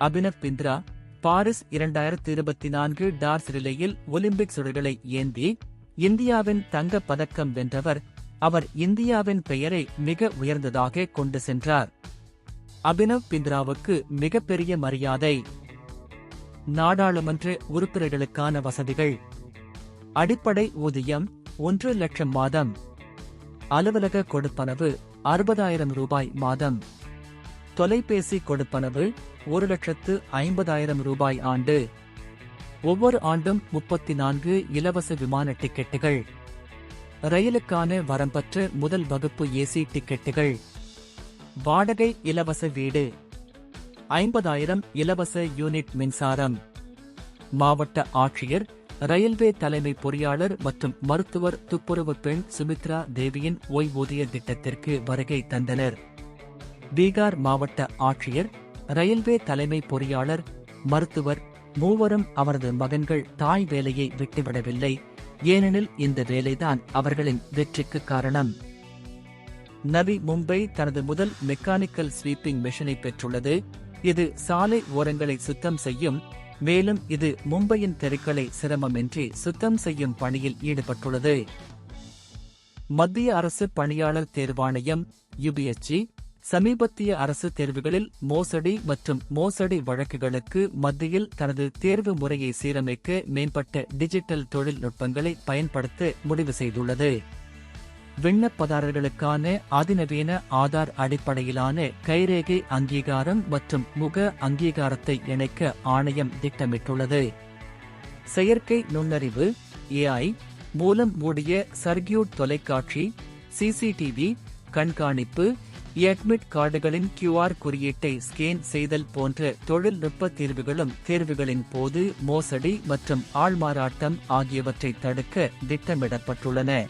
Abhinav Bindra Paris இரண்டாயிரத்தி இருபத்தி நான்கு டார்ஸ் ரிலேயில் ஒலிம்பிக் சுடர்களை ஏந்தி இந்தியாவின் தங்கப் பதக்கம் வென்றவர். அவர் இந்தியாவின் பெயரை மிக உயர்ந்ததாக கொண்டு சென்றார். அபினவ் பிந்த்ராவுக்கு மிகப்பெரிய மரியாதை. நாடாளுமன்ற உறுப்பினர்களுக்கான வசதிகள். அடிப்படை ஊதியம் ஒன்று லட்சம் மாதம். அலுவலக கொடுப்பனவு அறுபதாயிரம் ரூபாய் மாதம். தொலைபேசி கொடுப்பனவு ஒரு லட்சத்து ஐம்பதாயிரம் ரூபாய் ஆண்டு. ஒவ்வொரு ஆண்டும் முப்பத்தி நான்கு இலவச விமான டிக்கெட்டுகள். ரயிலுக்கான வரம்பற்ற முதல் வகுப்பு ஏசி டிக்கெட்டுகள். வாடகை இலவச வீடு. ஐம்பதாயிரம் இலவச யூனிட் மின்சாரம். மாவட்ட ஆட்சியர் ரயில்வே தலைமை பொறியாளர் மற்றும் மருத்துவர் துப்புரவு பெண் சுமித்ரா தேவியின் ஓய்வூதிய திட்டத்திற்கு வருகை தந்தனர். பீகார் மாவட்ட ஆட்சியர் ரயில்வே தலைமை பொறியாளர் மருத்துவர் மூவரும் அவரது மகன்கள் தாய் வேலையை விட்டுவிடவில்லை. ஏனெனில் இந்த வேலைதான் அவர்களின் வெற்றிக்கு காரணம். நவி மும்பை தனது முதல் மெக்கானிக்கல் ஸ்வீப்பிங் மிஷினை பெற்றுள்ளது. இது சாலை ஓரங்களை சுத்தம் செய்யும் மேலும் இது மும்பையின் தெருக்களை சிரமமின்றி சுத்தம் செய்யும் பணியில் ஈடுபட்டுள்ளது. மத்திய அரசு பணியாளர் தேர்வாணையம் யுபிஎஸ்சி சமீபத்திய அரசு தேர்வுகளில் மோசடி மற்றும் மோசடி வழக்குகளுக்கு மத்தியில் தனது தேர்வு முறையை சீரமைக்க மேம்பட்ட டிஜிட்டல் தொழில்நுட்பங்களை பயன்படுத்த முடிவு செய்துள்ளது. விண்ணப்பதாரர்களுக்கான அதிநவீன ஆதார் அடிப்படையிலான கைரேகை அங்கீகாரம் மற்றும் முக அங்கீகாரத்தை இணைக்க ஆணையம் திட்டமிட்டுள்ளது. செயற்கை நுண்ணறிவு ஏஐ மூலம் மூடிய சர்க்கியூட் தொலைக்காட்சி சிசிடிவி கண்காணிப்பு எட்மிட் கார்டுகளின் கியூஆர் குறியீட்டை ஸ்கேன் செய்தல் போன்ற தொழில்நுட்ப தீர்வுகளும் தேர்வுகளின் போது மோசடி மற்றும் ஆள்மாறாட்டம் ஆகியவற்றை தடுக்க திட்டமிடப்பட்டுள்ளன.